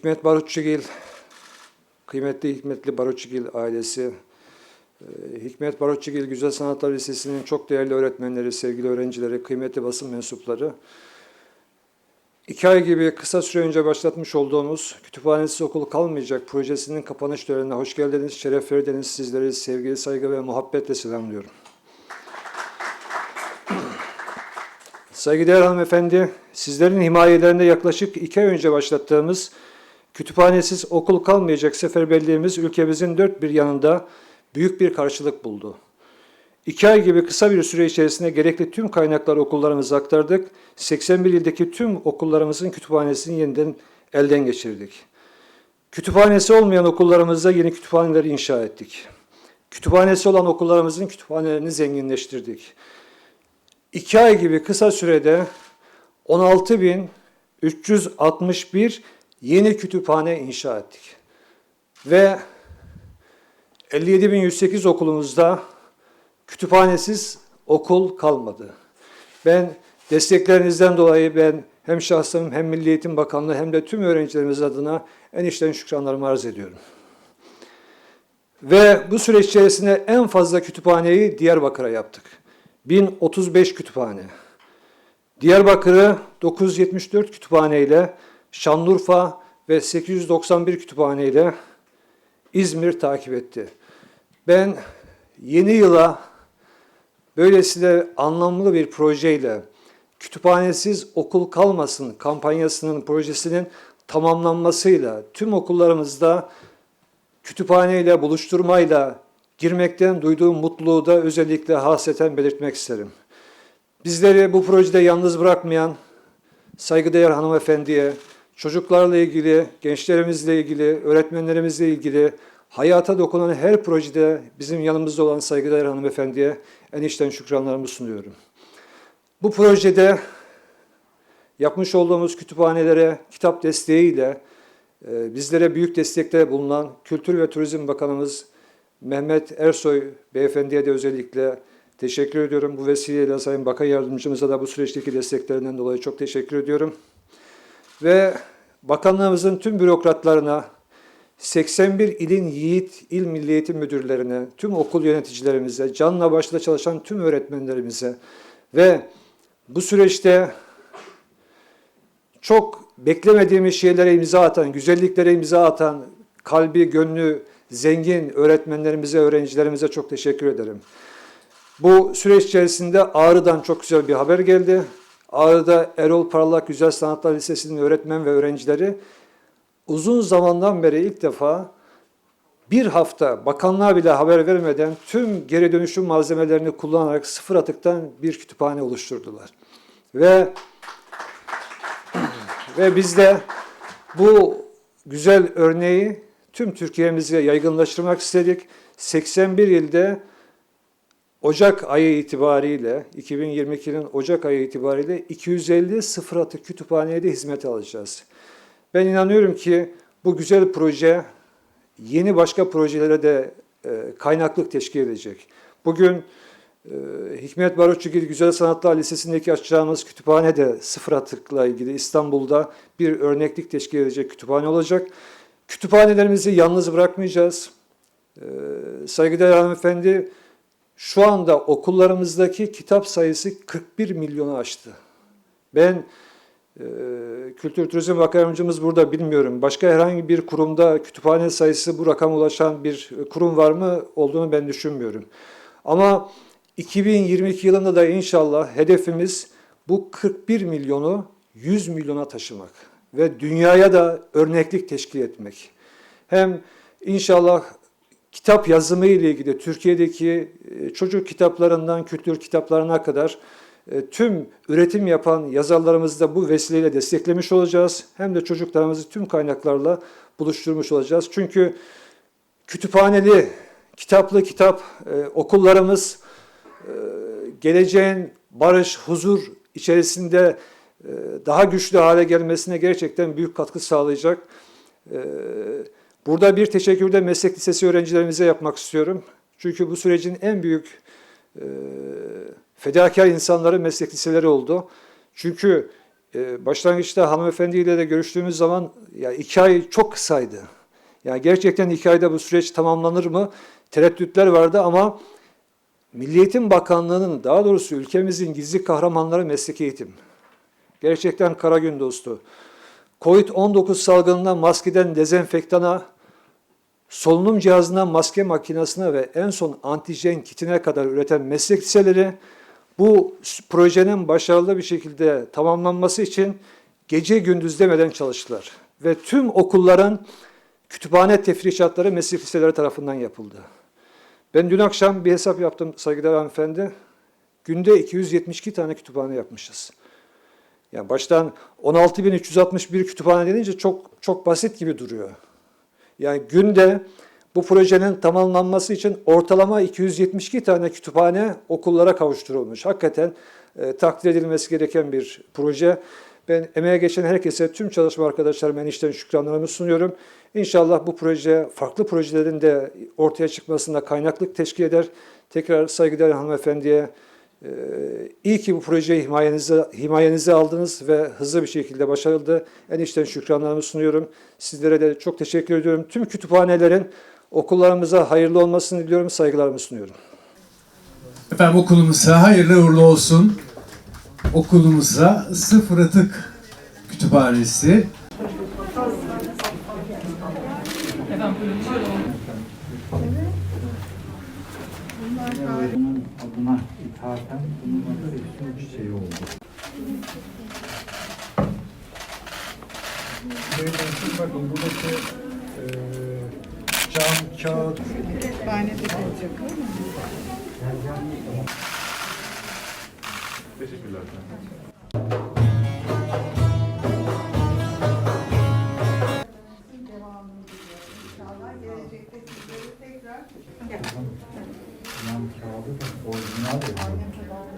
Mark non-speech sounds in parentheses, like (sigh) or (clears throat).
Hikmet Barutçugil, kıymetli Hikmetli Barutçugil ailesi, e, Hikmet Barutçugil Güzel Sanatlar Lisesi'nin çok değerli öğretmenleri, sevgili öğrencileri, kıymetli basın mensupları, İki ay gibi kısa süre önce başlatmış olduğumuz Kütüphanesiz Okul Kalmayacak projesinin kapanış törenine hoş geldiniz, şeref verdiniz. Sizleri sevgi, saygı ve muhabbetle selamlıyorum. Saygıdeğer hanımefendi, sizlerin himayelerinde yaklaşık iki ay önce başlattığımız Kütüphanesiz Okul Kalmayacak seferberliğimiz ülkemizin dört bir yanında büyük bir karşılık buldu. İki ay gibi kısa bir süre içerisinde gerekli tüm kaynakları okullarımıza aktardık. 81 ildeki tüm okullarımızın kütüphanesini yeniden elden geçirdik. Kütüphanesi olmayan okullarımızda yeni kütüphaneler inşa ettik. Kütüphanesi olan okullarımızın kütüphanelerini zenginleştirdik. İki ay gibi kısa sürede 16.361 yeni kütüphane inşa ettik. Ve 57.108 okulumuzda kütüphanesiz okul kalmadı. Ben desteklerinizden dolayı ben hem şahsım hem Milli Eğitim Bakanlığı hem de tüm öğrencilerimiz adına en içten şükranlarımı arz ediyorum. Ve bu süreç içerisinde en fazla kütüphaneyi Diyarbakır'a yaptık. 1035 kütüphane. Diyarbakır'ı 974 kütüphane ile Şanlıurfa ve 891 kütüphane ile İzmir takip etti. Ben yeni yıla böylesine anlamlı bir projeyle kütüphanesiz okul kalmasın kampanyasının projesinin tamamlanmasıyla tüm okullarımızda kütüphaneyle buluşturmayla girmekten duyduğum mutluluğu da özellikle hasreten belirtmek isterim. Bizleri bu projede yalnız bırakmayan saygıdeğer hanımefendiye, çocuklarla ilgili, gençlerimizle ilgili, öğretmenlerimizle ilgili hayata dokunan her projede bizim yanımızda olan saygıdeğer hanımefendiye en içten şükranlarımı sunuyorum. Bu projede yapmış olduğumuz kütüphanelere kitap desteğiyle e, bizlere büyük destekte bulunan Kültür ve Turizm Bakanımız Mehmet Ersoy Beyefendi'ye de özellikle teşekkür ediyorum. Bu vesileyle Sayın Bakan Yardımcımıza da bu süreçteki desteklerinden dolayı çok teşekkür ediyorum. Ve bakanlığımızın tüm bürokratlarına, 81 ilin yiğit il milli eğitim müdürlerine, tüm okul yöneticilerimize, canla başla çalışan tüm öğretmenlerimize ve bu süreçte çok beklemediğimiz şeylere imza atan, güzelliklere imza atan, kalbi, gönlü zengin öğretmenlerimize, öğrencilerimize çok teşekkür ederim. Bu süreç içerisinde Ağrı'dan çok güzel bir haber geldi. Ağrı'da Erol Parlak Güzel Sanatlar Lisesi'nin öğretmen ve öğrencileri uzun zamandan beri ilk defa bir hafta bakanlığa bile haber vermeden tüm geri dönüşüm malzemelerini kullanarak sıfır atıktan bir kütüphane oluşturdular. Ve (clears throat) ve biz de bu güzel örneği tüm Türkiye'mize yaygınlaştırmak istedik. 81 ilde Ocak ayı itibariyle 2022'nin Ocak ayı itibariyle 250 sıfır atık kütüphaneye de hizmet alacağız. Ben inanıyorum ki bu güzel proje yeni başka projelere de e, kaynaklık teşkil edecek. Bugün e, Hikmet Barutçugil Güzel Sanatlar Lisesi'ndeki açacağımız kütüphane de sıfır atıkla ilgili İstanbul'da bir örneklik teşkil edecek kütüphane olacak. Kütüphanelerimizi yalnız bırakmayacağız. E, saygıdeğer hanımefendi, şu anda okullarımızdaki kitap sayısı 41 milyonu aştı. Ben e, Kültür Turizm Bakanımız burada bilmiyorum. Başka herhangi bir kurumda kütüphane sayısı bu rakama ulaşan bir kurum var mı olduğunu ben düşünmüyorum. Ama 2022 yılında da inşallah hedefimiz bu 41 milyonu 100 milyona taşımak ve dünyaya da örneklik teşkil etmek. Hem inşallah kitap yazımı ile ilgili Türkiye'deki e, çocuk kitaplarından kültür kitaplarına kadar e, tüm üretim yapan yazarlarımızı da bu vesileyle desteklemiş olacağız. Hem de çocuklarımızı tüm kaynaklarla buluşturmuş olacağız. Çünkü kütüphaneli, kitaplı kitap e, okullarımız geleceğin barış, huzur içerisinde daha güçlü hale gelmesine gerçekten büyük katkı sağlayacak. Burada bir teşekkür de meslek lisesi öğrencilerimize yapmak istiyorum. Çünkü bu sürecin en büyük e, fedakar insanları meslek liseleri oldu. Çünkü e, başlangıçta hanımefendiyle de görüştüğümüz zaman ya iki ay çok kısaydı. Yani gerçekten iki ayda bu süreç tamamlanır mı? Tereddütler vardı ama Milli Eğitim Bakanlığı'nın daha doğrusu ülkemizin gizli kahramanları mesleki eğitim. Gerçekten kara gün dostu. Covid-19 salgınından maskeden dezenfektana, solunum cihazından maske makinesine ve en son antijen kitine kadar üreten meslek liseleri bu projenin başarılı bir şekilde tamamlanması için gece gündüz demeden çalıştılar. Ve tüm okulların kütüphane tefrişatları meslek liseleri tarafından yapıldı. Ben dün akşam bir hesap yaptım saygıdeğer hanımefendi. Günde 272 tane kütüphane yapmışız. Yani baştan 16.361 kütüphane denince çok çok basit gibi duruyor. Yani günde bu projenin tamamlanması için ortalama 272 tane kütüphane okullara kavuşturulmuş. Hakikaten e, takdir edilmesi gereken bir proje. Ben emeğe geçen herkese, tüm çalışma arkadaşlarıma enişten şükranlarımı sunuyorum. İnşallah bu proje farklı projelerin de ortaya çıkmasında kaynaklık teşkil eder. Tekrar saygıdeğer hanımefendiye iyi ki bu projeyi himayenize, himayenize aldınız ve hızlı bir şekilde başarıldı. Enişten şükranlarımı sunuyorum. Sizlere de çok teşekkür ediyorum. Tüm kütüphanelerin okullarımıza hayırlı olmasını diliyorum. Saygılarımı sunuyorum. Efendim okulumuza hayırlı uğurlu olsun. Okulumuza sıfır atık kütüphanesi. Bunun adına ithafen bunun adı Efsun Çiçeği oldu. Beyefendi bakın buradaki eee cam, kağıt, Kütüphanede kalacak ama. Cam kağıdı da orijinal yapıyor.